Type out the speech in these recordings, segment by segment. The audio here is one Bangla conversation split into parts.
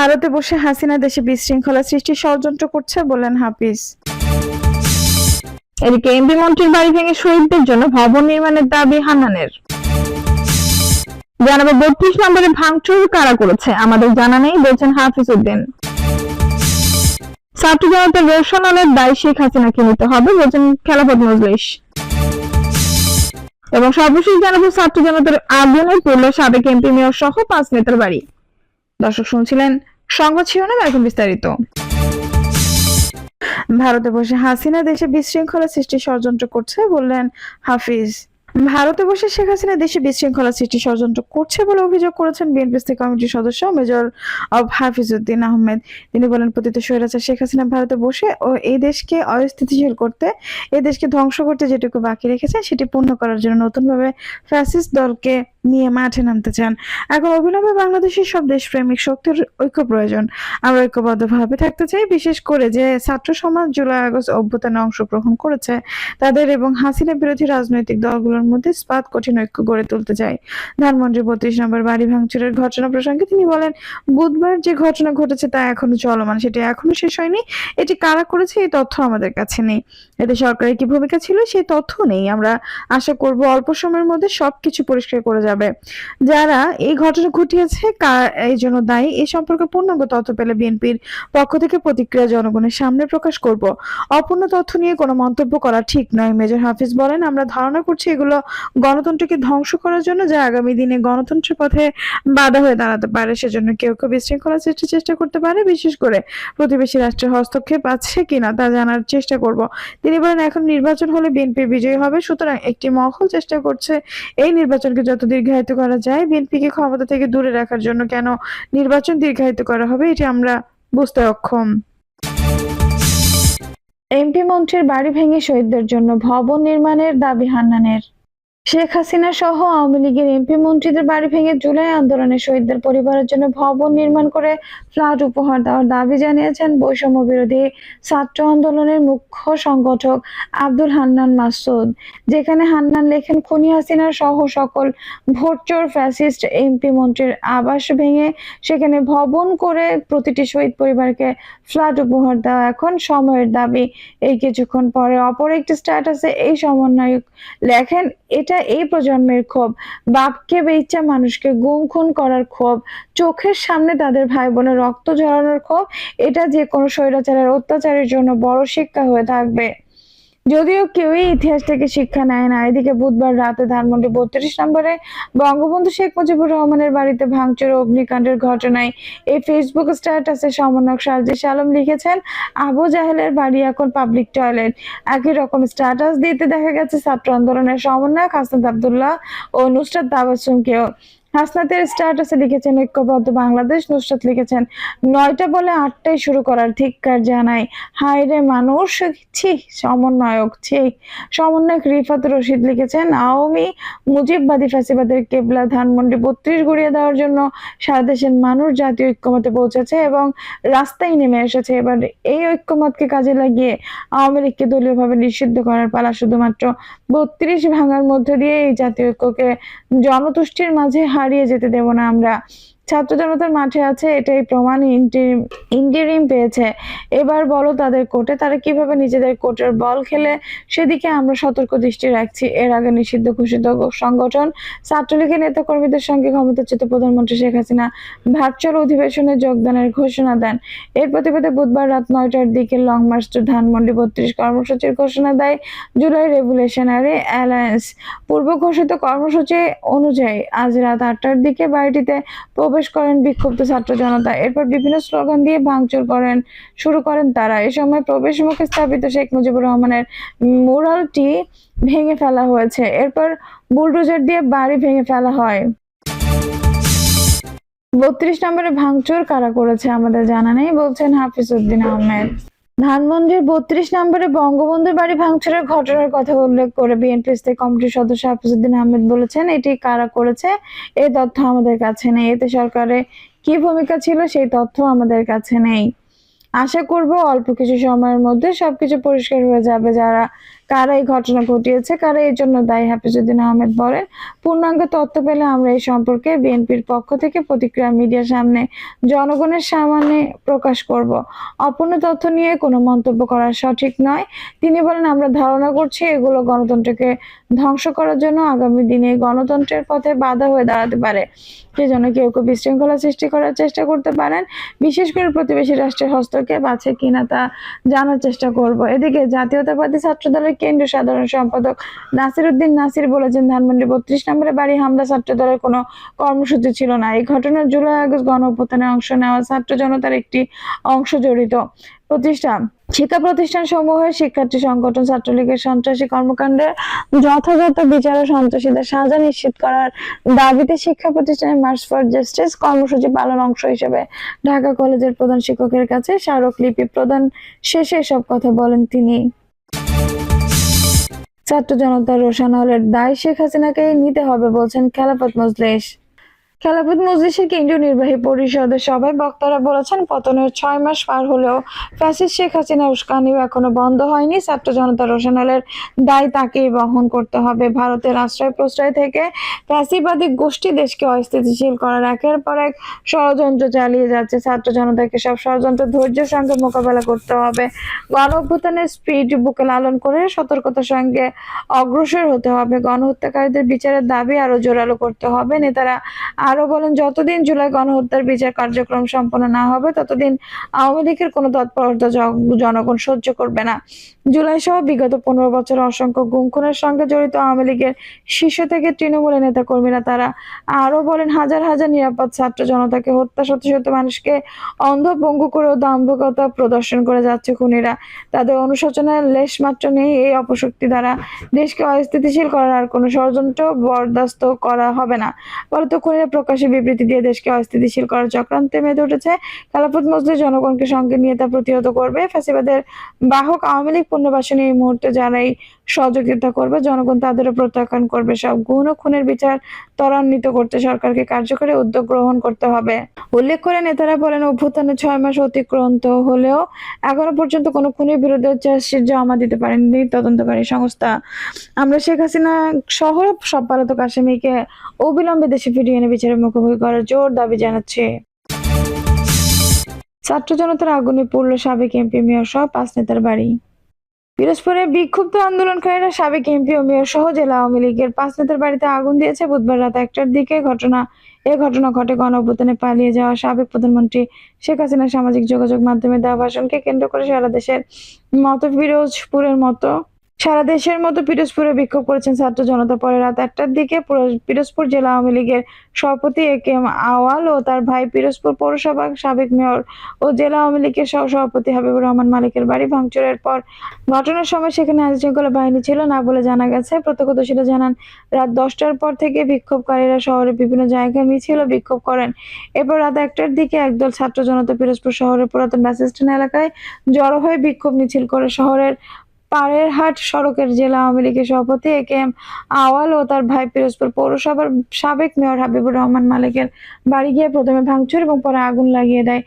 ভারতে বসে হাসিনা দেশে বিশৃঙ্খলা সৃষ্টির ষড়যন্ত্র করছে বললেন হাফিজ। এদিকে এমপি মন্ত্রীর বাড়ি ভেঙে শহীদদের জন্য ভবন নির্মাণের দাবি হান্নানের। জানাব, বত্রিশ নম্বরে ভাঙচুর কারা করেছে? আমাদের জানা নেই, বলছেন হাফিজ উদ্দিন। ছাত্র জনতার রোশনালের দায় শেখ হাসিনাকে নিতে হবে, বলছেন খেলাফত মজলিস। এবং সর্বশেষ জানাব, ছাত্র জনতার আগুনে পড়ল সাবেক এমপি মেয়র সহ পাঁচ নেতার বাড়ি। দর্শক শুনছিলেন সংবাদ শিরোনাম এখন বিস্তারিত। ভারতে বসে হাসিনা দেশে বিশৃঙ্খলা সৃষ্টি ষড়যন্ত্র করছে বললেন হাফিজ। ভারতে বসে শেখ হাসিনা দেশে বিশৃঙ্খলা সৃষ্টি ষড়যন্ত্র করছে বলে অভিযোগ করেছেন বিএনপি কমিটির সদস্য মেজর অব হাফিজউদ্দিন আহমেদ। তিনি বলেন, পতিত স্বৈরাচার শেখ হাসিনা ভারতে বসে ও এই দেশকে অস্থিতিশীল করতে এই দেশকে ধ্বংস করতে যেটুকু বাকি রেখেছেন, সেটি পূর্ণ করার জন্য নতুনভাবে ফ্যাসিস্ট দলকে নিয়ে মাঠে নামতে চান। এখন অবিলম্বে বাংলাদেশের সব দেশপ্রেমিক শক্তির ঐক্য প্রয়োজন। আমরা ঐক্যবদ্ধভাবে থাকতে চাই, বিশেষ করে যে ছাত্র সমাজ জুলাই আগস্ট অভ্যুত্থানে অংশগ্রহণ করেছে, তাদের এবং হাসিনা বিরোধী রাজনৈতিক দলগুলোর মধ্যে স্পাত কঠিন ঐক্য গড়ে তুলতে চাই ধানমন্ত্রী বত্রিশ নম্বর বাড়ি ভাঙচুরের ঘটনা প্রসঙ্গে তিনি বলেন, বুধবার যে ঘটনা ঘটেছে তা এখনও চলমান, সেটি এখনও শেষ হয়নি। এটি কারা করেছে এই তথ্য আমাদের কাছে নেই। এতে সরকারের কি ভূমিকা ছিল সেই তথ্য নেই। আমরা আশা করব অল্প সময়ের মধ্যে সবকিছু পরিষ্কার করে যাবে। যারা এই ঘটনা ঘটিয়েছে এই জন্য দায়ী এই সম্পর্কে পূর্ণাঙ্গ তথ্য পেলে বিএনপির পক্ষ থেকে প্রতিক্রিয়া জনগণের সামনে প্রকাশ করব। অপূর্ণ তথ্য নিয়ে কোনো মন্তব্য করা ঠিক নয়, মেজর হাফিজ বলেন, আমরা ধারণা করছি এগুলো গণতন্ত্রকে ধ্বংস করার জন্য যা আগামী দিনে গণতন্ত্রের পথে বাধা হয়ে দাঁড়াতে পারে, সেজন্য কেউ কেউ বিশৃঙ্খলা সৃষ্টির চেষ্টা করতে পারে, বিশেষ করে প্রতিবেশী রাষ্ট্রের হস্তক্ষেপ আছে কিনা তা জানার চেষ্টা করব। তিনি বলেন, এখন নির্বাচন হলে বিএনপি বিজয়ী হবে, সুতরাং একটি মহল চেষ্টা করছে এই নির্বাচনকে যত দীর্ঘায়িত করা যায়। বিএনপিকে ক্ষমতা থেকে দূরে রাখার জন্য কেন নির্বাচন দীর্ঘায়িত করা হবে, এটি আমরা বুঝতে অক্ষম। এমপি মন্ত্রীর বাড়ি ভেঙে শহীদদের জন্য ভবন নির্মাণের দাবি হান্নানের। শেখ হাসিনা সহ আওয়ামী লীগের এমপি মন্ত্রীদের বাড়ি ভেঙে জুলাই আন্দোলনে শহীদদের পরিবারের জন্য ভবন নির্মাণ করে ফ্ল্যাট উপহার দেওয়ার দাবি জানিয়েছেন বৈষম্য বিরোধী ছাত্র আন্দোলনের মুখ্য সংগঠক আব্দুল হান্নান মাসুদ, যেখানে হান্নান লেখেন, খুনি হাসিনা সহ সকল ভোটচোর ফ্যাসিস্ট এমপি মন্ত্রীর আবাস ভেঙে সেখানে ভবন করে প্রতিটি শহীদ পরিবারকে ফ্ল্যাট উপহার দেওয়া এখন সময়ের দাবি। এই কিছুক্ষণ পরে অপর একটি স্ট্যাটাসে এই সমন্বয়ক লেখেন, এটা এই প্রজন্মের ক্ষোভ। বাপকে বেইচ্ছা মানুষকে গুম খুন করার ক্ষোভ, চোখের সামনে তাদের ভাই বোনের রক্ত ঝরানোর ক্ষোভ, এটা যে কোনো স্বৈরাচারের অত্যাচারের জন্য বড় শিক্ষা হয়ে থাকবে। যদিও কেউই ইতিহাস থেকে শিক্ষা নেয় না। এদিকে বুধবার রাতে ধানমন্ডি বত্রিশ নম্বরে বঙ্গবন্ধু শেখ মুজিবুর রহমানের বাড়িতে ভাঙচুর অগ্নিকাণ্ডের ঘটনায় এই ফেসবুক স্ট্যাটাসে সমন্বয়ক সার্জিস আলম লিখেছেন, আবু জাহেলের বাড়ি এখন পাবলিক টয়লেট। একই রকম স্ট্যাটাস দিতে দেখা গেছে ছাত্র আন্দোলনের সমন্বয়ক হাসনাত আবদুল্লাহ ও নুসরাত তাবাসুমকেও হাসনাতের স্ট্যাটাসে লিখেছেন ঐক্যবদ্ধ বাংলাদেশ। নুসরাত লিখেছেন, নয়টা বলে আটটাই শুরু করার ধিক্কার জানাই? হায় রে মানুষ, ছি, সমন্বয়ক ছি। সমন্বয়ক রিফাত রশিদ লিখেছেন, আওয়ামী মুজিববাদী ফ্যাসিবাদের কেবলা ধানমন্ডি বত্রিশ গড়িয়ে দেওয়ার জন্য সারা দেশের মানুষ জাতীয় ঐক্যমতে পৌঁছেছে এবং রাস্তায় নেমে এসেছে। এবার এই ঐক্যমতকে কাজে লাগিয়ে আওয়ামী লীগকে দলীয়ভাবে নিষিদ্ধ করার পালা শুধুমাত্র বত্রিশ ভাঙার মধ্যে দিয়ে এই জাতীয় ঐক্যকে জনতুষ্টির মাঝে হারিয়ে যেতে দেব না আমরা। ছাত্র জনতার মাঠে আছে, এটাই প্রমাণ ইন্টারিম পেয়েছে। এবার বলো তাদের কোর্টে তারা কীভাবে নিজেদের কোর্টের বল খেলে? সেদিকে আমরা সতর্ক দৃষ্টি রাখছি। এর আগে নিষিদ্ধ ঘোষিত সংগঠন ছাত্রলীগের নেতাকর্মীদের সঙ্গে ক্ষমতাচ্যুত প্রধানমন্ত্রী শেখ হাসিনা ভার্চুয়াল অধিবেশনে যোগদানের ঘোষণা দেন। এর প্রতিবাদে বুধবার রাত নয়টার দিকে লং মার্চ টু ধানমন্ডি বত্রিশ কর্মসূচির ঘোষণা দেয় জুলাই রেভুলেশনারি অ্যালায়েন্স। পূর্ব ঘোষিত কর্মসূচি অনুযায়ী আজ রাত আটটার দিকে বাড়িটিতে প্রবেশ করেন বিক্ষুব্ধ ছাত্র জনতা। এরপর বিভিন্ন স্লোগান দিয়ে ভাঙচুর করেন, শুরু করেন তারা। এ সময় প্রবেশ মুখে স্থাপিত শেখ মুজিবুর রহমানের মুরালটি ভেঙে ফেলা হয়েছে। এরপর বুলডোজার দিয়ে বাড়ি ভেঙে ফেলা হয়। বত্রিশ নম্বরে ভাঙচুর কারা করেছে আমাদের জানা নেই, বলছেন হাফিজ উদ্দিন আহমেদ। ধানমন্ডির বত্রিশ নম্বরে বঙ্গবন্ধুর বাড়ি ভাঙচুরের ঘটনার কথা উল্লেখ করে বিএনপি স্থায়ী কমিটির সদস্য হাফিজুদ্দিন আহমেদ বলেছেন, এটি কারা করেছে এই তথ্য আমাদের কাছে নেই। এতে সরকারের কি ভূমিকা ছিল সেই তথ্য আমাদের কাছে নেই। আশা করব অল্প কিছু সময়ের মধ্যে সবকিছু পরিষ্কার হয়ে যাবে যারা, কারা এই ঘটনা ঘটিয়েছে, কারা এর জন্য দায়ী হাফিজুদ্দিন আহমেদ বলেন। পূর্ণাঙ্গ তথ্য পেলে আমরা এই সম্পর্কে বিএনপির পক্ষ থেকে প্রতিক্রিয়া মিডিয়ার সামনে জনগণের সামনে প্রকাশ করব। অপূর্ণ তথ্য নিয়ে কোনো মন্তব্য করা সঠিক নয়। তিনি বলেন, আমরা ধারণা করছি এগুলো গণতন্ত্রকে ধ্বংস করার জন্য আগামী দিনে গণতন্ত্রের পথে বাধা হয়ে দাঁড়াতে পারে। সেজন্য কেউ কেউ বিশৃঙ্খলা সৃষ্টি করার চেষ্টা করতে পারেন। বিশেষ করে প্রতিবেশী রাষ্ট্রের হস্তক্ষেপ আছে কিনা তা জানার চেষ্টা করব। এদিকে জাতীয়তাবাদী ছাত্র দলের কেন্দ্রীয় সাধারণ সম্পাদক নাসির উদ্দিন নাসির বলেছেন, ধানমন্ডি বত্রিশ নম্বরে বাড়ি হামলা ছাত্র দলের কোনো কর্মসূচি ছিল না। এই ঘটনার জুলাই আগস্ট গণ অভ্যুত্থানে অংশ নেওয়া ছাত্র জনতার একটি অংশ জড়িত। প্রতিষ্ঠান। শিক্ষা প্রতিষ্ঠান সমূহের শিক্ষার্থী সংগঠন, ছাত্রলীগের সন্ত্রাসী কর্মকাণ্ডে যথাযথ বিচার ও সন্ত্রাসীদের সাজা নিশ্চিত করার দাবিতে শিক্ষা প্রতিষ্ঠানের মার্চ ফর জাস্টিস কর্মসূচি পালন অংশ হিসেবে ঢাকা কলেজের প্রধান শিক্ষকের কাছে স্মারকলিপি প্রদান শেষে এসব কথা বলেন তিনি। ছাত্র জনতার রোশান হলের দায় শেখ হাসিনাকে নিতে হবে বলছেন খেলাফত মজলিস। খেলাফত মজলিসের কেন্দ্রীয় নির্বাহী পরিষদের সবাই বক্তারা বলেছেন, পতনের ছয় মাস পার হলেও ফ্যাসিস্ট শেখ হাসিনা উস্কানি এখনও বন্ধ হয়নি। ছাত্র জনতা রোশন হলের দায় তাকেই বহন করতে হবে। ভারতের আশ্রয় প্রশ্রয় থেকে ফ্যাসিবাদী গোষ্ঠী দেশকে অস্থিতিশীল করার একের পর এক ষড়যন্ত্র চালিয়ে যাচ্ছে। ছাত্র জনতাকে সব ষড়যন্ত্র ধৈর্যের সঙ্গে মোকাবেলা করতে হবে। গণ অভ্যুত্থানের স্পিড বুকে লালন করে সতর্কতার সঙ্গে অগ্রসর হতে হবে। গণহত্যাকারীদের বিচারের দাবি আরও জোরালো করতে হবে। নেতারা আরও বলেন যতদিন জুলাই গণহত্যার বিচার কার্যক্রম সম্পন্ন না হবে ততদিন আওয়ামী লীগের কোনো তৎপরতা জনগণ সহ্য করবে না। জুলাই সহ বিগত পনেরো বছর অসংখ্য গুম খুনের সঙ্গে জড়িত আওয়ামী লীগের শীর্ষ থেকে তৃণমূলের নেতা কর্মীরা তারা আরও বলেন হাজার হাজার নিরাপদ ছাত্র জনতাকে হত্যা শত শত মানুষকে অন্ধ পঙ্গু করেও দাম্ভিকতা প্রদর্শন করে যাচ্ছে খুনিরা। তাদের অনুশোচনার লেশ মাত্র নেই এই অপশক্তি দ্বারা। দেশকে অস্থিতিশীল করার আর কোনো ষড়যন্ত্র বরদাস্ত করা হবে না। ফলত খুনিরা প্রকাশ্যে বিবৃতি দিয়ে দেশকে অস্থিতিশীল করার চক্রান্তে মেতে উঠেছে খেলাফত মসজিদ জনগণকে সঙ্গে নিয়ে তা প্রতিহত করবে। ফ্যাসিবাদের বাহক আওয়ামী লীগ পুনর্বাসনে এই মুহূর্তে যারাই সহযোগিতা করবে। জনগণ তাদেরও প্রত্যাখ্যান করবে। সব গুণ ও খুনের বিচার ত্বরান্বিত করতে সরকারকে কার্যকরী উদ্যোগ গ্রহণ করতে হবে। উল্লেখ করে নেতারা বলেন, অভ্যুত্থানের ছয় মাস অতিক্রান্ত হলেও এখনও পর্যন্ত কোনো খুনের বিরুদ্ধে চার্জশিট জমা দিতে পারেনি তদন্তকারী সংস্থা। আমরা শেখ হাসিনা সহ সব পলাতক আসামিকে অবিলম্বে দেশে ফিরিয়ে এনে বিচারের মুখোমুখি করার জোর দাবি জানাচ্ছে। ছাত্র জনতার আগুনে পড়ল সাবেক এমপি মেয়র সহ পাঁচ নেতার বাড়ি। পিরোজপুরে বিক্ষুব্ধ আন্দোলনকারীরা সাবেক এমপি ও মেয়র সহ জেলা আওয়ামী লীগের পাঁচ নেতার বাড়িতে আগুন দিয়েছে। বুধবার রাত একটার দিকে ঘটনা, এ ঘটনা ঘটে গণ অভ্যুত্থানে পালিয়ে যাওয়া সাবেক প্রধানমন্ত্রী শেখ হাসিনা সামাজিক যোগাযোগ মাধ্যমে দেওয়া ভাষণকে কেন্দ্র করে সারা দেশের মতো পিরোজপুরের মতো সারা দেশের মতো পিরোজপুরে বিক্ষোভ করেছেন ছাত্র জনতা পরে রাত একটার দিকে পুরো- পিরোজপুর জেলা আওয়ামী লীগের সভাপতি এ কে এম আওয়াল ও তার ভাই পিরোজপুর পৌরসভার সাবেক মেয়র ও জেলা আওয়ামী লীগের সহ সভাপতি হাবিবুর রহমান মালিকের বাড়ি ভাঙচুরের পর ঘটনার সময় সেখানে আইন শৃঙ্খলা বাহিনী ছিল না বলে জানা গেছে। প্রত্যক্ষদর্শীরা জানান, রাত দশটার পর থেকে বিক্ষোভকারীরা শহরের বিভিন্ন জায়গায় মিছিল বিক্ষোভ করেন। এরপর রাত একটার দিকে একদল ছাত্র জনতা পিরোজপুর শহরের পুরাতন বাস স্ট্যান্ড এলাকায় জড়ো হয়ে বিক্ষোভ মিছিল করে শহরের পাড়েরহাট সড়কের জেলা আওয়ামী লীগের সভাপতি এ কে এম আওয়াল ও তার ভাই পিরোজপুর পৌরসভার সাবেক মেয়র হাবিবুর রহমান মালিকের বাড়ি গিয়ে প্রথমে ভাঙচুর এবং পরে আগুন লাগিয়ে দেয়।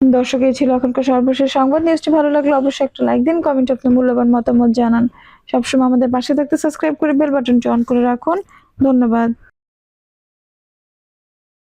দর্শক, এই ছিল এখনকার সর্বশেষ সংবাদ। নিউজটি ভালো লাগলে অবশ্যই একটা লাইক দিন কমেন্ট আপনার মূল্যবান মতামত জানান। সবসময় আমাদের পাশে থাকতে সাবস্ক্রাইব করে বেল বাটনটি অন করে রাখুন। ধন্যবাদ।